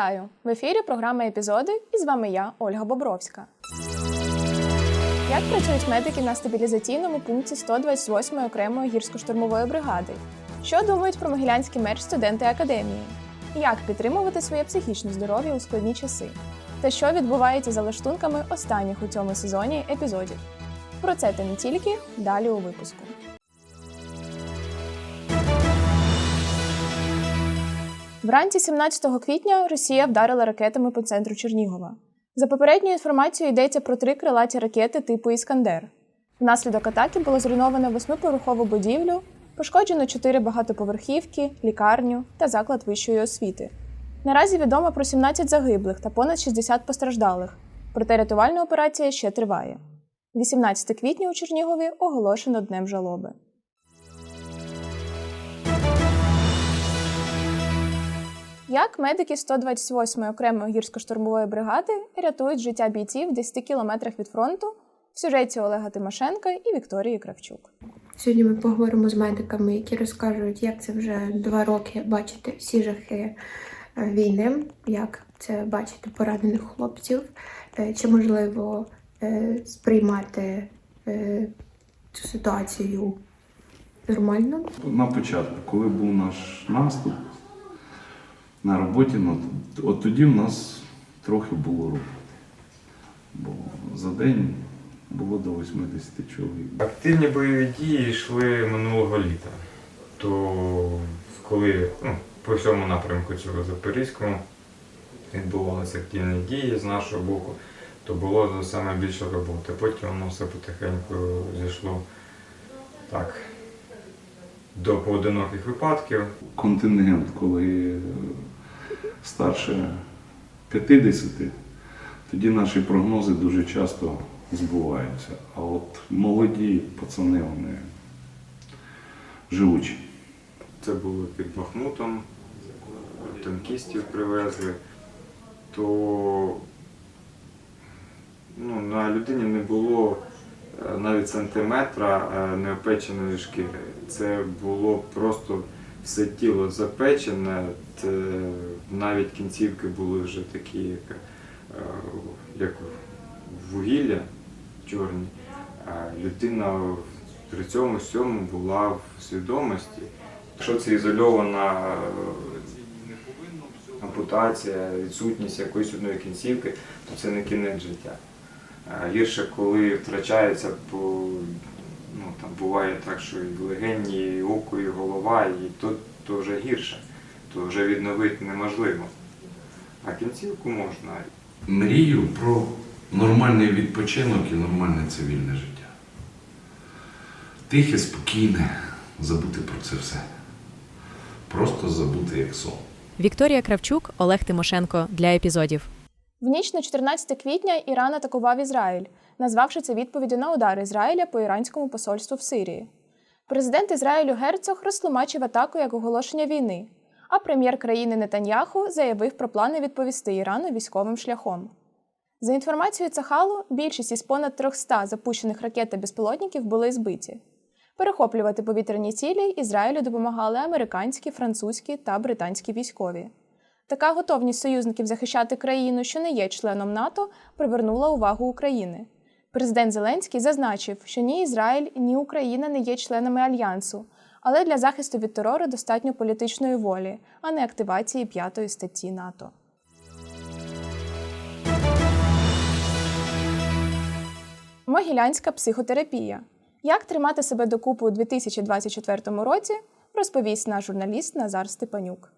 Вітаю! В ефірі програма епізоди, і з вами я, Ольга Бобровська. Як працюють медики на стабілізаційному пункті 128 окремої гірсько-штурмової бригади? Що думають про могилянський меч студенти академії? Як підтримувати своє психічне здоров'я у складні часи? Та що відбувається за лаштунками останніх у цьому сезоні епізодів? Про це та не тільки далі у випуску. Вранці 17 квітня Росія вдарила ракетами по центру Чернігова. За попередньою інформацією йдеться про три крилаті ракети типу Іскандер. Внаслідок атаки було зруйновано восьмиповерхову будівлю, пошкоджено чотири багатоповерхівки, лікарню та заклад вищої освіти. Наразі відомо про 17 загиблих та понад 60 постраждалих, проте рятувальна операція ще триває. 18 квітня у Чернігові оголошено днем жалоби. Як медики 128-ї окремої гірсько-штурмової бригади рятують життя бійців в 10 кілометрах від фронту в сюжеті Олега Тимошенка і Вікторії Кравчук. Сьогодні ми поговоримо з медиками, які розкажуть, як це вже два роки бачити всі жахи е, війни, як це бачити поранених хлопців, е, чи можливо е, сприймати цю ситуацію нормально. На початку, коли був наш наступ на роботі, ну, от тоді в нас трохи було роботи. Бо за день було до 80 чоловік. Активні бойові дії йшли минулого літа. То коли ну, по всьому напрямку цього Запорізькому відбувалися активні дії з нашого боку, то було саме більше роботи. Потім воно все потихеньку зійшло так до поодиноких випадків. Контингент, коли старше 50, тоді наші прогнози дуже часто збуваються. А от молоді пацани, вони живучі. Це було під Бахмутом, танкістів привезли, то ну, на людині не було е, навіть сантиметра е, неопеченої шкіри. Це було просто все тіло запечене, це навіть кінцівки були вже такі, як, е, як вугілля чорні. Людина при цьому всьому була в свідомості. Якщо це ізольована е, ампутація, відсутність якоїсь одної кінцівки, то це не кінець життя. Гірше, коли втрачається, ну, там буває так, що і легені, і око, і голова, і то, то вже гірше, то вже відновити неможливо. А кінцівку можна. мрію про нормальний відпочинок і нормальне цивільне життя. Тихе, спокійне, забути про це все. Просто забути як сон. Вікторія Кравчук, Олег Тимошенко для епізодів. В ніч на 14 квітня Іран атакував Ізраїль, назвавши це відповіддю на удар Ізраїля по іранському посольству в Сирії. Президент Ізраїлю Герцог розтлумачив атаку як оголошення війни, а прем'єр країни Нетаньяху заявив про плани відповісти Ірану військовим шляхом. За інформацією Цахалу, більшість із понад 300 запущених ракет та безпілотників були збиті. Перехоплювати повітряні цілі Ізраїлю допомагали американські, французькі та британські військові. Така готовність союзників захищати країну, що не є членом НАТО, привернула увагу України. Президент Зеленський зазначив, що ні Ізраїль, ні Україна не є членами альянсу, але для захисту від терору достатньо політичної волі, а не активації п'ятої статті НАТО. Могилянська психотерапія. Як тримати себе докупу у 2024 році, розповість наш журналіст Назар Степанюк.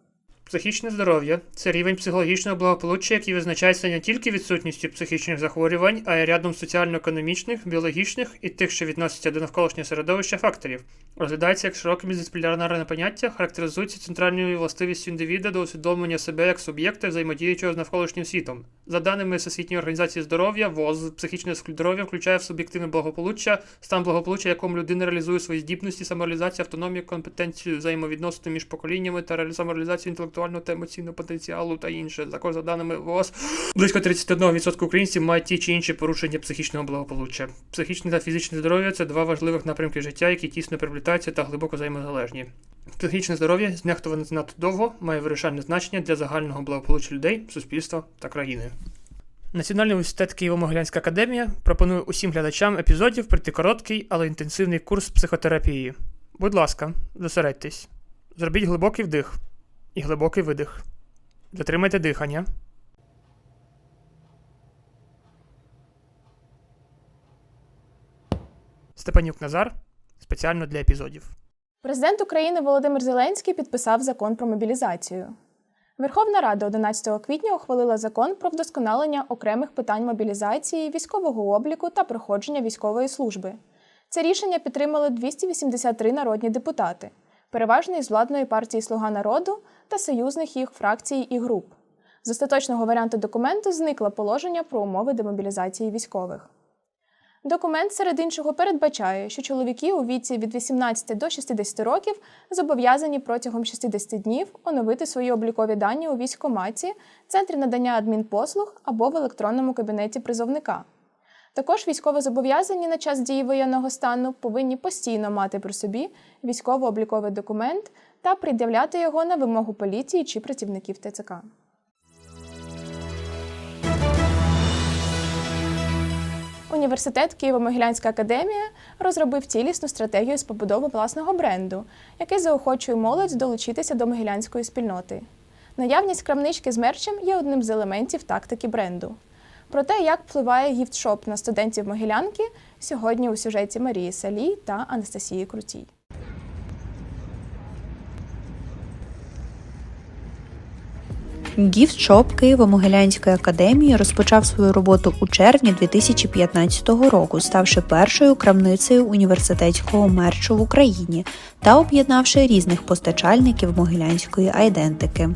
Психічне здоров'я це рівень психологічного благополуччя, який визначається не тільки відсутністю психічних захворювань, а й рядом соціально-економічних, біологічних і тих, що відносяться до навколишнього середовища факторів. Розглядається як широке міждисциплінарне поняття, характеризується центральною властивістю індивіда до усвідомлення себе як суб'єкта, взаємодіючого з навколишнім світом. За даними Всесвітньої організації здоров'я, ВОЗ, психічне здоров'я включає в суб'єктивне благополуччя, стан благополуччя, якому людина реалізує свої здібності, самореалізацію, автономію, компетенцію, взаємовідносини між поколіннями та реалі- самореалізацію інтелектуальної інтелектуального та емоційного потенціалу та інше. Також за даними ВООЗ, близько 31% українців мають ті чи інші порушення психічного благополуччя. Психічне та фізичне здоров'я це два важливих напрямки життя, які тісно переплітаються та глибоко взаємозалежні. Психічне здоров'я, знехтуване занадто довго, має вирішальне значення для загального благополуччя людей, суспільства та країни. Національний університет Києво-Могилянська академія пропонує усім глядачам епізодів пройти короткий, але інтенсивний курс психотерапії. Будь ласка, зосередьтесь. Зробіть глибокий вдих і глибокий видих. Затримайте дихання. Степанюк Назар спеціально для епізодів. Президент України Володимир Зеленський підписав закон про мобілізацію. Верховна Рада 11 квітня ухвалила закон про вдосконалення окремих питань мобілізації, військового обліку та проходження військової служби. Це рішення підтримали 283 народні депутати, переважно із владної партії Слуга народу та союзних їх фракцій і груп. З остаточного варіанту документу зникло положення про умови демобілізації військових. Документ серед іншого передбачає, що чоловіки у віці від 18 до 60 років зобов'язані протягом 60 днів оновити свої облікові дані у військкоматі, центрі надання адмінпослуг або в електронному кабінеті призовника. Також військовозобов'язані на час дії воєнного стану повинні постійно мати при собі військово-обліковий документ та пред'являти його на вимогу поліції чи працівників ТЦК. Університет Києво-Могилянська академія розробив цілісну стратегію з побудови власного бренду, який заохочує молодь долучитися до могилянської спільноти. Наявність крамнички з мерчем є одним з елементів тактики бренду. Про те, як впливає гіфтшоп на студентів Могилянки, сьогодні у сюжеті Марії Салій та Анастасії Крутій. Гіфтшоп Києво-Могилянської академії розпочав свою роботу у червні 2015 року, ставши першою крамницею університетського мерчу в Україні та об'єднавши різних постачальників могилянської айдентики.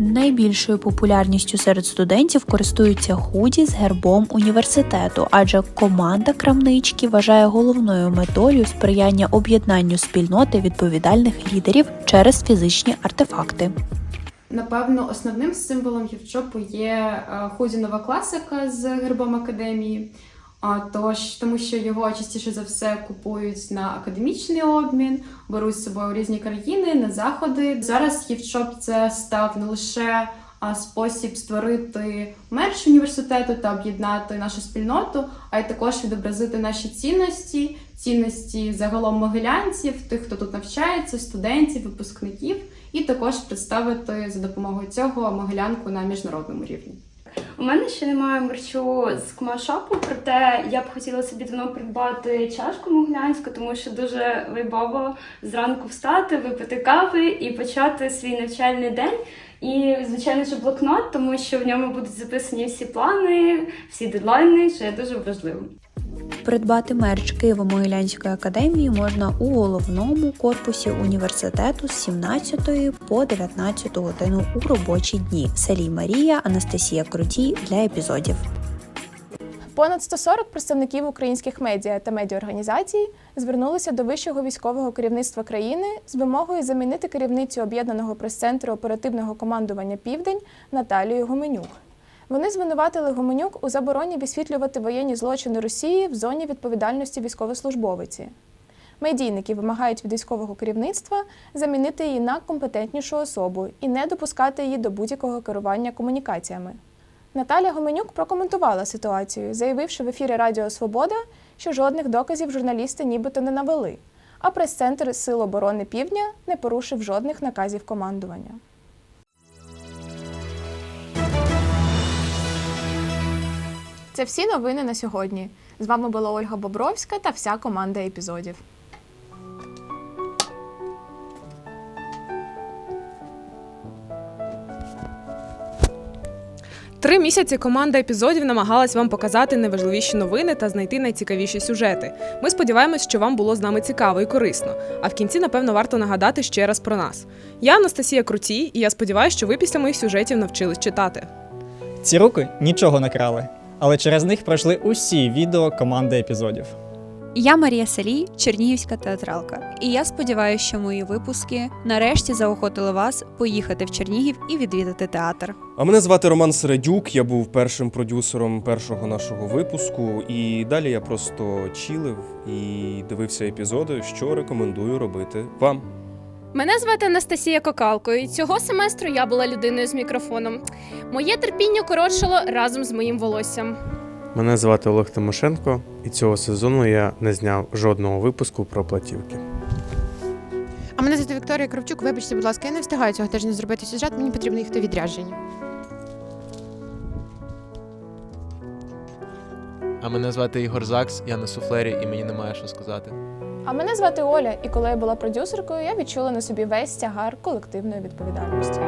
Найбільшою популярністю серед студентів користуються худі з гербом університету, адже команда крамнички вважає головною метою сприяння об'єднанню спільноти відповідальних лідерів через фізичні артефакти. Напевно, основним символом гіфтшопу є е, худі нова класика з гербом академії. А тож, тому що його частіше за все купують на академічний обмін, беруть з собою різні країни на заходи. Зараз гіфтшоп це став не лише а, спосіб створити мерч університету та об'єднати нашу спільноту, а й також відобразити наші цінності, цінності загалом могилянців, тих, хто тут навчається, студентів, випускників, і також представити за допомогою цього могилянку на міжнародному рівні. У мене ще немає мерчу з кумашопу, проте я б хотіла собі давно придбати чашку муглянську, тому що дуже вайбово зранку встати, випити кави і почати свій навчальний день. І, звичайно ж, блокнот, тому що в ньому будуть записані всі плани, всі дедлайни, що є дуже важливим. Придбати мерч Києво-Могилянської академії можна у головному корпусі університету з 17 по 19 годину у робочі дні. Селій Марія, Анастасія Крутій для епізодів. Понад 140 представників українських медіа та медіаорганізацій звернулися до вищого військового керівництва країни з вимогою замінити керівницю об'єднаного прес-центру оперативного командування Південь Наталію Гуменюк. Вони звинуватили Гуменюк у забороні висвітлювати воєнні злочини Росії в зоні відповідальності військовослужбовиці. Медійники вимагають від військового керівництва замінити її на компетентнішу особу і не допускати її до будь-якого керування комунікаціями. Наталя Гоменюк прокоментувала ситуацію, заявивши в ефірі Радіо Свобода, що жодних доказів журналісти нібито не навели, а прес-центр Сил оборони Півдня не порушив жодних наказів командування. Це всі новини на сьогодні. З вами була Ольга Бобровська та вся команда епізодів. Три місяці команда епізодів намагалась вам показати найважливіші новини та знайти найцікавіші сюжети. Ми сподіваємось, що вам було з нами цікаво і корисно. А в кінці, напевно, варто нагадати ще раз про нас. Я Анастасія Крутій, і я сподіваюся, що ви після моїх сюжетів навчились читати. Ці руки нічого не крали, але через них пройшли усі відео команди епізодів. Я Марія Салій, чернігівська театралка, і я сподіваюся, що мої випуски нарешті заохотили вас поїхати в Чернігів і відвідати театр. А мене звати Роман Середюк. Я був першим продюсером першого нашого випуску, і далі я просто чилив і дивився епізоди, що рекомендую робити вам. Мене звати Анастасія Кокалко, і цього семестру я була людиною з мікрофоном. Моє терпіння коротшало разом з моїм волоссям. Мене звати Олег Тимошенко, і цього сезону я не зняв жодного випуску про платівки. А мене звати Вікторія Кравчук. Вибачте, будь ласка, я не встигаю цього тижня зробити сюжет, мені потрібно їхати відрядження. А мене звати Ігор Закс, я на суфлері і мені немає що сказати. А мене звати Оля, і коли я була продюсеркою, я відчула на собі весь тягар колективної відповідальності.